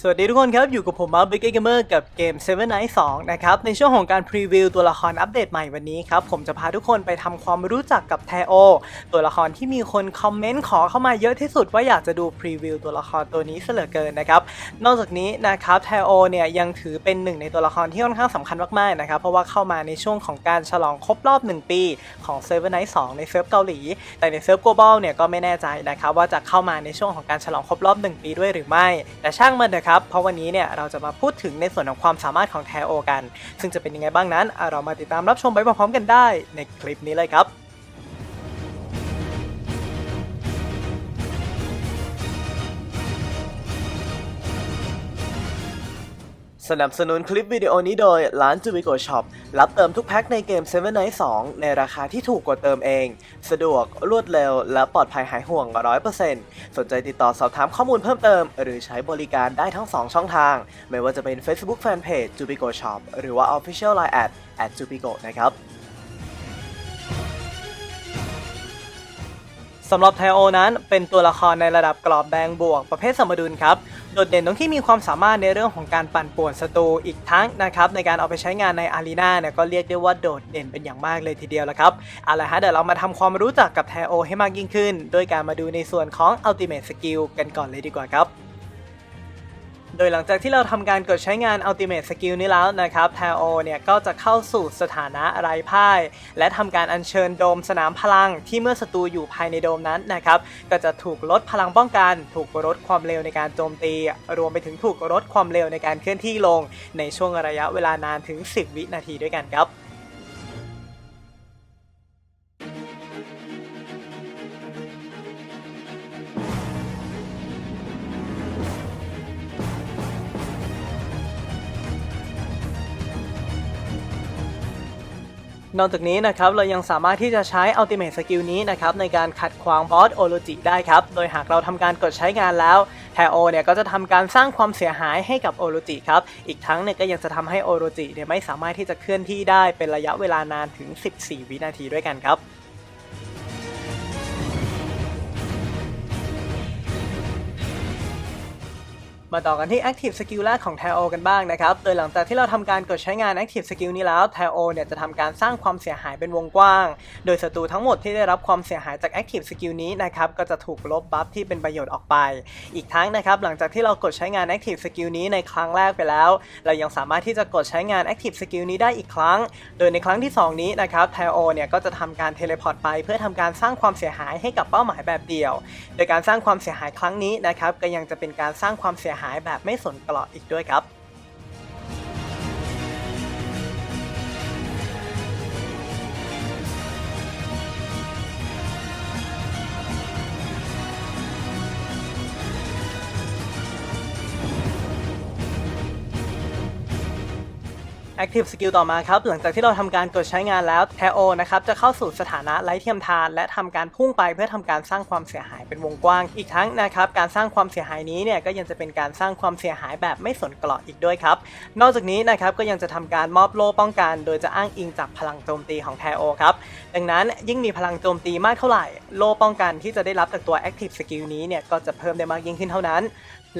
สวัสดีทุกคนครับ อยู่กับผมมาร์บิ๊กเกมเมอร์กับเกม Seven Night 2 นะครับ ในช่วงของการพรีวิวตัวละครอัปเดตใหม่วันนี้ครับ ผมจะพาทุกคนไปทำความรู้จักกับแทโอ ตัวละครที่มีคนคอมเมนต์ขอเข้ามาเยอะที่สุดว่าอยากจะดูพรีวิวตัวละครตัวนี้เสลือเกินนะครับ นอกจากนี้นะครับแทโอเนี่ยยังถือเป็นหนึ่งในตัวละครที่ค่อนข้างสำคัญมากๆนะครับเพราะว่าเข้ามาในช่วงของการฉลองครบรอบ 1 ปีของ Seven Night 2 ในเซิร์ฟเกาหลี แต่ในเซิร์ฟ global เนี่ยก็ไม่แน่ใจนะครับว่าจะเข้ามาในช่วงของการฉลองครบรอบ 1 ปีด้วยหรือไม่ แต่ช่างมันนะครับ เพราะวันนี้เนี่ยเราจะมาพูดถึงในส่วนของความสามารถของแทโอกัน ซึ่งจะเป็นยังไงบ้างนั้น เรามาติดตามรับชมไปพร้อมๆกันได้ในคลิปนี้เลยครับ สนับสนุนคลิปวิดีโอนี้โดยร้านจูบิโกช็อปรับเติมทุกแพ็คในเกม Seven Night 2 ในราคาที่ถูกกว่าเติมเอง สะดวกรวดเร็ว และปลอดภัยหายห่วง 100%สนใจติดต่อสอบถามข้อมูลเพิ่มเติม หรือใช้บริการได้ทั้ง 2 ช่องทาง ไม่ว่าจะเป็น Facebook Fanpage จูบิโกช็อปหรือว่า Official Line at at j u b i g o นะครับสำหรับไทโอนั้นเป็นตัวละครในระดับกรอบแดงบวกประเภทสมดุลครับ โดดเด่นตรงที่มีความสามารถในเรื่องของการปั่นป่วนศัตรูอีกทั้งนะครับในการเอาไปใช้งานในอารีนาเนี่ยก็เรียกได้ว่าโดดเด่นเป็นอย่างมากเลยทีเดียวละครับเอาละฮะเดี๋ยวเรามาทำความรู้จักกับแทโอให้มากยิ่งขึ้น โดยการมาดูในส่วนของ Ultimate Skill กันก่อนเลยดีกว่าครับ โดยหลังจากที่เราทำการกดใช้งาน Ultimate Skill นี้แล้วนะครับแทโอเนี่ยก็จะเข้าสู่สถานะไร้พ่าย และทำการอัญเชิญโดมสนามพลังที่เมื่อศัตรูอยู่ภายในโดมนั้นนะครับก็จะถูกลดพลังป้องกัน ถูกลดความเร็วในการโจมตี รวมไปถึงถูกลดความเร็วในการเคลื่อนที่ลง ในช่วงระยะเวลานานถึง 10 วินาทีด้วยกันครับ นอกจากนี้นะครับเรายังสามารถที่จะใช้ Ultimate Skill นี้นะครับในการขัดขวางบอสโอโลจิได้ครับ โดยหากเราทำการกดใช้งานแล้วแทโอเนี่ยก็จะทำการสร้างความเสียหายให้กับโอโลจิครับ อีกทั้งเนี่ยก็ยังจะทำให้โอโลจิเนี่ยไม่สามารถที่จะเคลื่อนที่ได้เป็นระยะเวลานานถึง 14 วินาทีด้วยกันครับ มาต่อกันที่ Active Skill แรกของ t a o กันบ้างนะครับ โดยหลังจากที่เราทำการกดใช้งาน Active Skill นี้แล้ว t a o เนี่ยจะทำการสร้างความเสียหายเป็นวงกว้าง โดยศัตรูทั้งหมดที่ได้รับความเสียหายจาก Active Skill นี้นะครับก็จะถูกลบบัฟที่เป็นประโยชน์ออกไป อีกทั้งนะครับหลังจากที่เรากดใช้งาน Active Skill นี้ในครั้งแรกไปแล้ว เรายังสามารถที่จะกดใช้งาน Active Skill นี้ได้อีกครั้ง โดยในครั้งที่ 2 นี้นะครับ t a o เนี่ยก็จะทำการเทเลพอร์ตไป เพื่อทำการสร้างความเสียหายให้กับเป้าหมายแบบเดียว โดยการสร้างความเสียหายครั้งนี้นะครับก็ยังจะเป็นการสร้างความเสียหายแบบไม่สนเกราะอีกด้วยครับ Active Skill ต่อมาครับ หลังจากที่เราทำการกดใช้งานแล้วแทโอนะครับจะเข้าสู่สถานะไร้เทียมทาน และทำการพุ่งไปเพื่อทำการสร้างความเสียหายเป็นวงกว้าง อีกทั้งนะครับการสร้างความเสียหายนี้เนี่ยก็ยังจะเป็นการสร้างความเสียหายแบบไม่สนเกราะอีกด้วยครับ นอกจากนี้นะครับก็ยังจะทำการมอบโล่ป้องกัน โดยจะอ้างอิงจากพลังโจมตีของแทโอครับดังนั้นยิ่งมีพลังโจมตีมากเท่าไหร่ โล่ป้องกันที่จะได้รับจากตัว Active Skill นี้เนี่ยก็จะเพิ่มได้มากยิ่งขึ้นเท่านั้น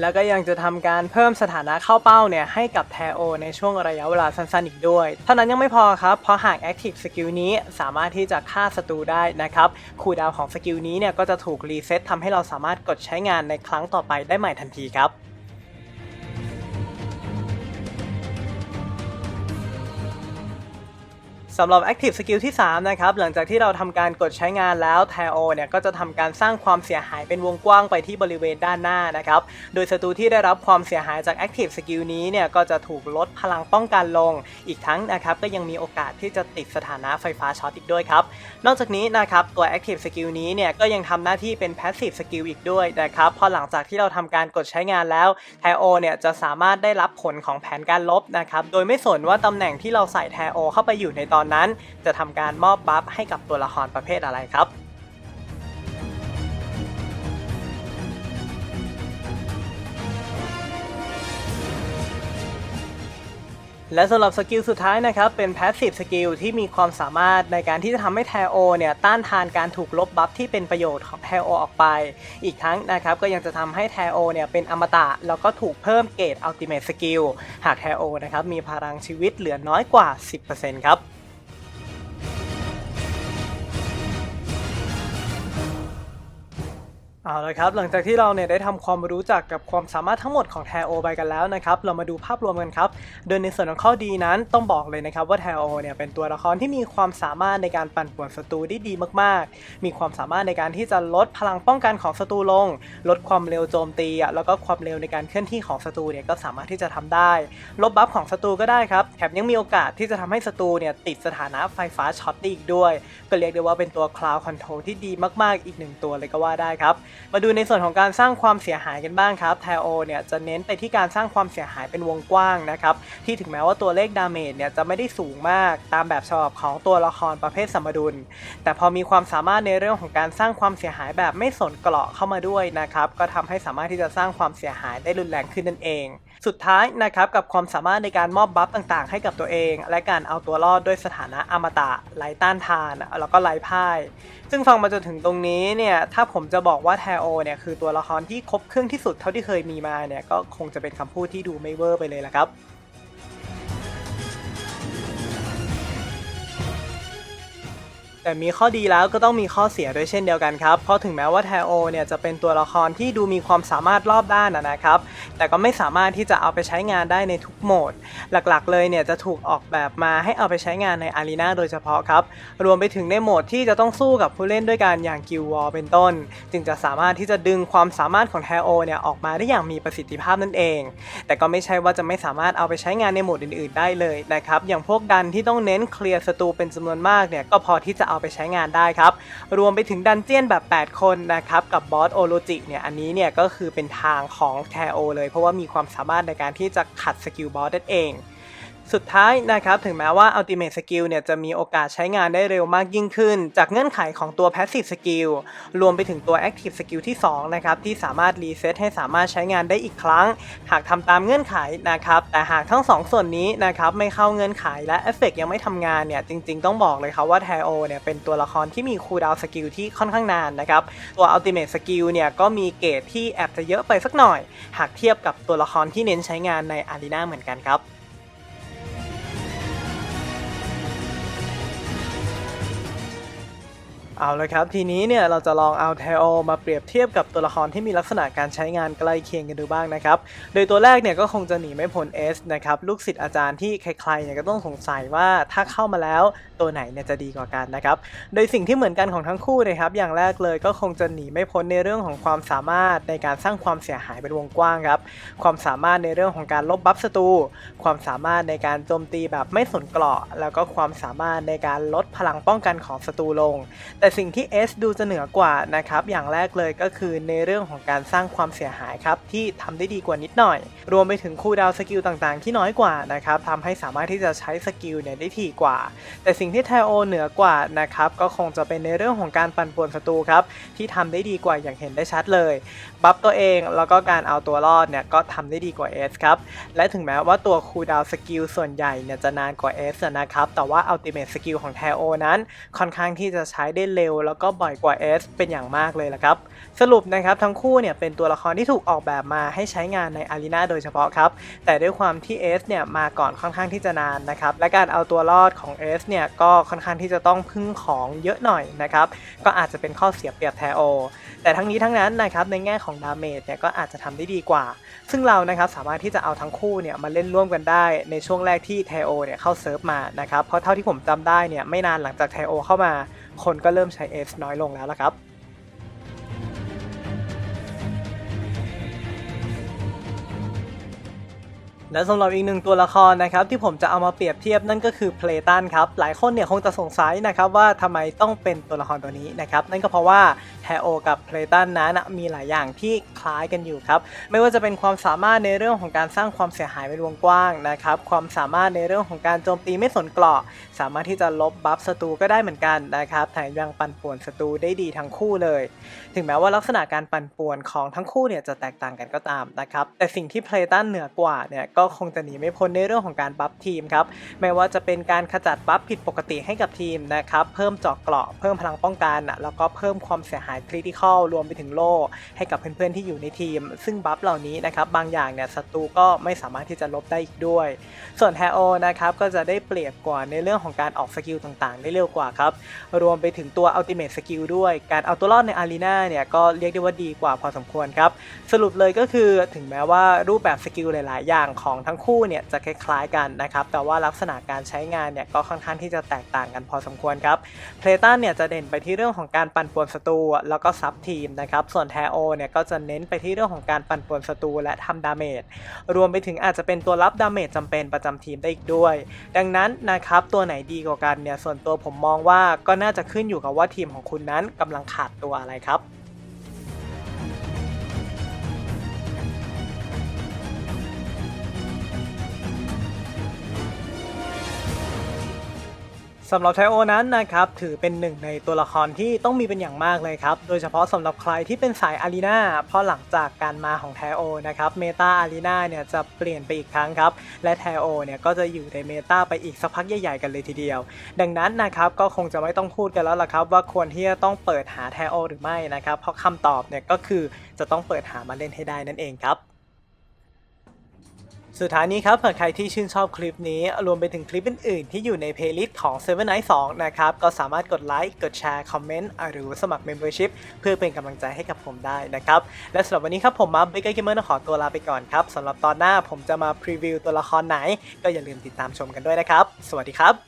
แล้วก็ยังจะทำการเพิ่มสถานะเข้าเป้าเนี่ยให้กับแทโอในช่วงระยะเวลาสั้นๆอีกด้วย เท่านั้นยังไม่พอครับ เพราะหาก Active Skill นี้สามารถที่จะฆ่าศัตรูได้นะครับคูดาวของสกิลนี้เนี่ยก็จะถูกรีเซ็ตทำให้เราสามารถกดใช้งานในครั้งต่อไปได้ใหม่ทันทีครับ สำหรับ Active Skill ที่ 3 นะครับ หลังจากที่เราทำการกดใช้งานแล้วแทโอเนี่ยก็จะทำการสร้างความเสียหายเป็นวงกว้างไปที่บริเวณด้านหน้านะครับ โดยศัตรูที่ได้รับความเสียหายจาก Active Skill นี้เนี่ยก็จะถูกลดพลังป้องกันลง อีกทั้งนะครับก็ยังมีโอกาสที่จะติดสถานะไฟฟ้าช็อตอีกด้วยครับ นอกจากนี้นะครับตัว Active Skill นี้เนี่ยก็ยังทำหน้าที่เป็น Passive Skill อีกด้วยนะครับพอหลังจากที่เราทำการกดใช้งานแล้วแทโอเนี่ยจะสามารถได้รับผลของแผนการลบนะครับโดยไม่สนว่าตำแหน่งที่เราใส่แทโอเข้าไปอยู่ในตอนนั้น จะทำการมอบบัฟให้กับตัวละครประเภทอะไรครับและสำหรับสกิลสุดท้ายนะครับ เป็น Passive Skill ที่มีความสามารถในการที่จะทำให้แทโอเนี่ย ต้านทานการถูกลบบัฟที่เป็นประโยชน์ของแทโอออกไป อีกทั้งนะครับ ก็ยังจะทำให้แทโอเนี่ย เป็นอมตะ แล้วก็ถูกเพิ่มเกรด Ultimate Skill หากแทโอนะครับ มีพลังชีวิตเหลือน้อยกว่า 10%ครับ เอาละครับหลังจากที่เราเนี่ยได้ทำความรู้จักกับความสามารถทั้งหมดของแทโอไปกันแล้วนะครับเรามาดูภาพรวมกันครับโดยในส่วนของข้อดีนั้นต้องบอกเลยนะครับว่าแทโอเนี่ยเป็นตัวละครที่มีความสามารถในการปั่นป่วนศัตรูได้ดีมากๆ มีความสามารถในการที่จะลดพลังป้องกันของศัตรูลง ลดความเร็วโจมตีอะแล้วก็ความเร็วในการเคลื่อนที่ของศัตรูเนี่ยก็สามารถที่จะทำได้ ลบบัฟของศัตรูก็ได้ครับแถมยังมีโอกาสที่จะทำให้ศัตรูเนี่ยติดสถานะไฟฟ้าช็อตได้อีกด้วย ก็เรียกได้ว่าเป็นตัวคลาวด์คอนโทรลที่ดีมากๆ อีกหนึ่งตัวเลยก็ว่าได้ครับมาดูในส่วนของการสร้างความเสียหายกันบ้างครับแทโอเนี่ยจะเน้นไปที่การสร้างความเสียหายเป็นวงกว้างนะครับ ที่ถึงแม้ว่าตัวเลขดาเมจเนี่ยจะไม่ได้สูงมากตามแบบฉบับของตัวละครประเภทสมดุล แต่พอมีความสามารถในเรื่องของการสร้างความเสียหายแบบไม่สนเกราะเข้ามาด้วยนะครับ ก็ทำให้สามารถที่จะสร้างความเสียหายได้รุนแรงขึ้นนั่นเอง สุดท้ายนะครับกับความสามารถในการมอบบัฟต่างๆ ให้กับตัวเอง และการเอาตัวรอดด้วยสถานะอมตะไร้ต้านทาน แล้วก็ไร้พ่าย ซึ่งฟังมาจนถึงตรงนี้เนี่ยถ้าผมจะบอกว่าแทโอเนี่ยคือตัวละครที่ครบเครื่องที่สุดเท่าที่เคยมีมาเนี่ยก็คงจะเป็นคำพูดที่ดูไม่เวอร์ไปเลยละครับ แต่มีข้อดีแล้วก็ต้องมีข้อเสียด้วยเช่นเดียวกันครับ เพราะถึงแม้ว่าแทโอเนี่ยจะเป็นตัวละครที่ดูมีความสามารถรอบด้านนะครับ แต่ก็ไม่สามารถที่จะเอาไปใช้งานได้ในทุกโหมด หลักๆ เลยเนี่ยจะถูกออกแบบมาให้เอาไปใช้งานในอารีนาโดยเฉพาะครับ รวมไปถึงในโหมดที่จะต้องสู้กับผู้เล่นด้วยกันอย่างกิลวอลเป็นต้น จึงจะสามารถที่จะดึงความสามารถของแทโอเนี่ยออกมาได้อย่างมีประสิทธิภาพนั่นเอง แต่ก็ไม่ใช่ว่าจะไม่สามารถเอาไปใช้งานในโหมดอื่น ๆ ได้เลยนะครับ อย่างพวกดันที่ต้องเน้นเคลียร์ศัตรูเป็นจำนวนมากเนี่ยก็พอที่จะเอาไปใช้งานได้ครับ รวมไปถึงดันเจียนแบบ 8 คนนะครับ กับบอสโอโลจิเนี่ย อันนี้เนี่ยก็คือเป็นทางของแทโอเลย เพราะว่ามีความสามารถในการที่จะขัดสกิลบอสนั่นเอง สุดท้ายนะครับถึงแม้ว่า Ultimate Skill เนี่ยจะมีโอกาสใช้งานได้เร็วมากยิ่งขึ้น จากเงื่อนไขของตัว Passive Skill รวมไปถึงตัว Active Skill ที่2นะครับที่สามารถรีเซ็ตให้สามารถใช้งานได้อีกครั้ง หากทำตามเงื่อนไขนะครับแต่หากทั้ง 2 ส่วนนี้นะครับไม่เข้าเงื่อนไขและเอฟเฟกยังไม่ทำงานเนี่ยจริง ๆ ต้องบอกเลยครับว่า t ทโอเนี่ยเป็นตัวละครที่มีคูลดาวน์สกิลที่ค่อนข้างนานนะครับตัว Ultimate Skill เนี่ยก็มีเกรดที่แอบจะเยอะไปสักหน่อย หากเทียบกับตัวละครที่เน้นใช้งานในอารีนาเหมือนกันครับ เอาละครับ ทีนี้เนี่ยเราจะลองเอาเทโอมาเปรียบเทียบกับตัวละครที่มีลักษณะการใช้งานใกล้เคียงกันดูบ้างนะครับ โดยตัวแรกเนี่ยก็คงจะหนีไม่พ้น S นะครับลูกศิษย์อาจารย์ที่ใครๆเนี่ยก็ต้องสงสัยว่าถ้าเข้ามาแล้วตัวไหนเนี่ยจะดีกว่ากันนะครับ โดยสิ่งที่เหมือนกันของทั้งคู่นะครับ อย่างแรกเลยก็คงจะหนีไม่พ้นในเรื่องของความสามารถในการสร้างความเสียหายเป็นวงกว้างครับความสามารถในเรื่องของการลบบัฟศัตรูความสามารถในการโจมตีแบบไม่สนเกราะ แล้วก็ความสามารถในการลดพลังป้องกันของศัตรูลงแต่แต่สิ่งที่ S ดูจะเหนือกว่านะครับ อย่างแรกเลยก็คือในเรื่องของการสร้างความเสียหายครับที่ทำได้ดีกว่านิดหน่อย รวมไปถึงคูดาวสกิลต่างๆ ที่น้อยกว่านะครับทำให้สามารถที่จะใช้สกิลเนี่ยได้ถี่กว่า แต่สิ่งที่ไทโอเหนือกว่านะครับก็คงจะเป็นในเรื่องของการปั่นป่วนศัตรูครับที่ทำได้ดีกว่าอย่างเห็นได้ชัดเลยบัฟตัวเองแล้วก็การเอาตัวรอดเนี่ยก็ทำได้ดีกว่า S ครับและถึงแม้ว่าตัวคูดาวสกิลส่วนใหญ่เนี่ยจะนานกว่า S อะนะครับแต่ว่า Ultimate Skill ของ t ทโอนั้นค่อนข้างที่จะใช้ได้เร็ว แล้วก็บ่อยกว่า S เป็นอย่างมากเลยละครับ สรุปนะครับทั้งคู่เนี่ยเป็นตัวละครที่ถูกออกแบบมาให้ใช้งานในอารีนาโดยเฉพาะครับ แต่ด้วยความที่ S เนี่ยมาก่อนค่อนข้างที่จะนานนะครับ และการเอาตัวรอดของ S เนี่ยก็ค่อนข้างที่จะต้องพึ่งของเยอะหน่อยนะครับ ก็อาจจะเป็นข้อเสียเปรียบแทโอ แต่ทั้งนี้ทั้งนั้นนะครับในแง่ของดาเมจเนี่ยก็อาจจะทำได้ดีกว่า ซึ่งเรานะครับสามารถที่จะเอาทั้งคู่เนี่ยมาเล่นร่วมกันได้ในช่วงแรกที่เทโอเนี่ยเข้าเซิร์ฟมานะครับ เพราะเท่าที่ผมจำได้เนี่ยไม่นานหลังจากเทโอเข้ามา คนก็เริ่มใช้ S น้อยลงแล้วละครับ และสำหรับอีกหนึ่งตัวละครนะครับที่ผมจะเอามาเปรียบเทียบนั่นก็คือเพลตันครับหลายคนเนี่ยคงจะสงสัยนะครับว่าทำไมต้องเป็นตัวละครตัวนี้นะครับนั่นก็เพราะว่าแทโอกับเพลตันนั้นมีหลายอย่างที่คล้ายกันอยู่ครับไม่ว่าจะเป็นความสามารถในเรื่องของการสร้างความเสียหายเป็นวงกว้างนะครับความสามารถในเรื่องของการโจมตีไม่สนเกราะ สามารถที่จะลบบัฟศัตรูก็ได้เหมือนกันนะครับแถมยังปั่นป่วนศัตรูได้ดีทั้งคู่เลย ถึงแม้ว่าลักษณะการปั่นป่วนของทั้งคู่เนี่ยจะแตกต่างกันก็ตามนะครับแต่สิ่งที่เพลตันเหนือกว่าเนี่ยก็คงจะหนีไม่พ้นในเรื่องของการบัฟทีมครับไม่ว่าจะเป็นการขจัดบัฟผิดปกติให้กับทีมนะครับเพิ่มเจาะเกราะเพิ่มพลังป้องกันแล้วก็เพิ่มความเสียหายคริติคอลรวมไปถึงโล่ให้กับเพื่อนๆที่อยู่ในทีม ซึ่งบัฟเหล่านี้นะครับบางอย่างเนี่ยศัตรูก็ไม่สามารถที่จะลบได้อีกด้วย ส่วนแทโอนะครับก็จะได้เปรียบกว่าในเรื่องของการออกสกิลต่างๆ ได้เร็วกว่าครับรวมไปถึงตัวอัลติเม e สกิลด้วย การเอาตัวรอดในอารีนาเนี่ยก็เรียกได้ว่าดีกว่าพอสมควรครับสรุปเลยก็คือถึงแม้ว่ารูปแบบสกิลหลาย ๆ อย่างของของทั้งคู่เนี่ยจะคล้ายๆกันนะครับ แต่ว่าลักษณะการใช้งานเนี่ยก็ค่อนข้างที่จะแตกต่างกันพอสมควรครับเพลตันเนี่ยจะเด่นไปที่เรื่องของการปั่นป่วนศัตรูแล้วก็ซับทีมนะครับ ส่วนแทโอเนี่ยก็จะเน้นไปที่เรื่องของการปั่นป่วนศัตรูและทำดาเมจ รวมไปถึงอาจจะเป็นตัวรับดาเมจจำเป็นประจำทีมได้อีกด้วย ดังนั้นนะครับตัวไหนดีกว่ากันเนี่ยส่วนตัวผมมองว่าก็น่าจะขึ้นอยู่กับว่าทีมของคุณนั้นกำลังขาดตัวอะไรครับ สำหรับไทโอนั้นนะครับถือเป็นหนึ่งในตัวละครที่ต้องมีเป็นอย่างมากเลยครับ โดยเฉพาะสำหรับใครที่เป็นสายอารีนาเพราะหลังจากการมาของไทโอนะครับเมตาอารีนาเนี่ยจะเปลี่ยนไปอีกครั้งครับ และไทโอเนี่ยก็จะอยู่ในเมตาไปอีกสักพักใหญ่ๆกันเลยทีเดียว ดังนั้นนะครับก็คงจะไม่ต้องพูดกันแล้วล่ะครับ ว่าควรที่จะต้องเปิดหาไทโอหรือไม่นะครับเพราะคำตอบเนี่ยก็คือจะต้องเปิดหามาเล่นให้ได้นั่นเองครับ สุดท้ายนี้ครับเผื่อใครที่ชื่นชอบคลิปนี้ รวมไปถึงคลิปอื่นๆ ที่อยู่ในเพลย์ลิสต์ของ 7 Night 2นะครับ ก็สามารถกดไลค์ กดแชร์ คอมเมนต์ หรือสมัคร Membership เพื่อเป็นกำลังใจให้กับผมได้นะครับ และสำหรับวันนี้ครับผมมาเบเกอร์เกมเมอร์ขอตัวลาไปก่อนครับสำหรับตอนหน้าผมจะมาพรีวิวตัวละครไหน ก็อย่าลืมติดตามชมกันด้วยนะครับ สวัสดีครับ